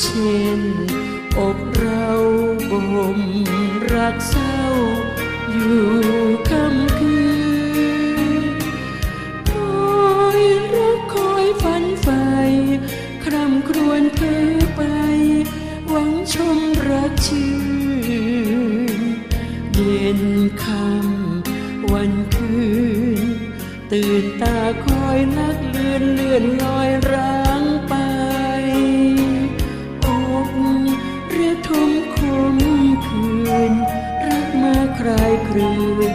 เช่นอกเราบ่มรักเศร้าอยู่คำคืนคอยรักคอยฝันใฝ่คร่ำครวญเธอไป หวังชมรักชื่นเย็นคำวันคืน ตื่นตาคอยนักเลื่อนเลื่อนลอยรา กมาคลายครืน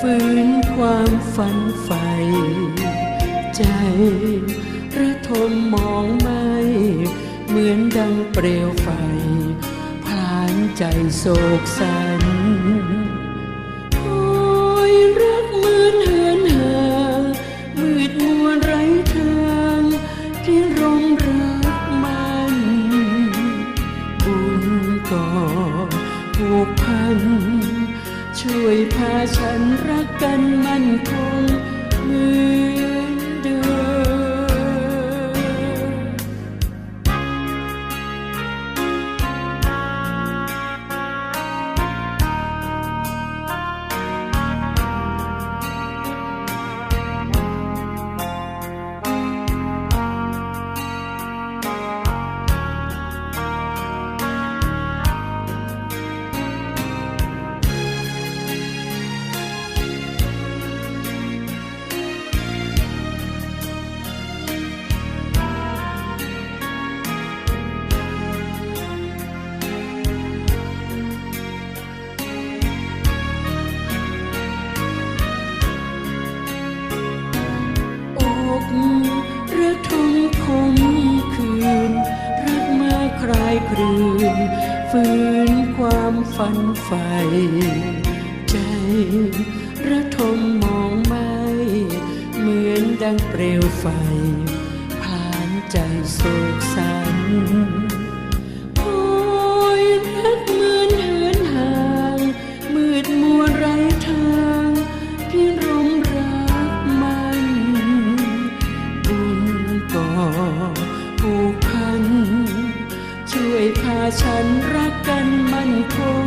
ฝืนความฝันใฝ่ใจระทมมองไม่เหมือนดังเปลวไฟ พลานใจโศกสัน ช่วยพาฉันรักกันมั่นคงเหมือ ลายคลืนฝืนความฝันใฝ่ใจระทมมองไม่เหมือนดังเปลวไฟผ่านใจโศกสัน ฉันรักกันมั่นคง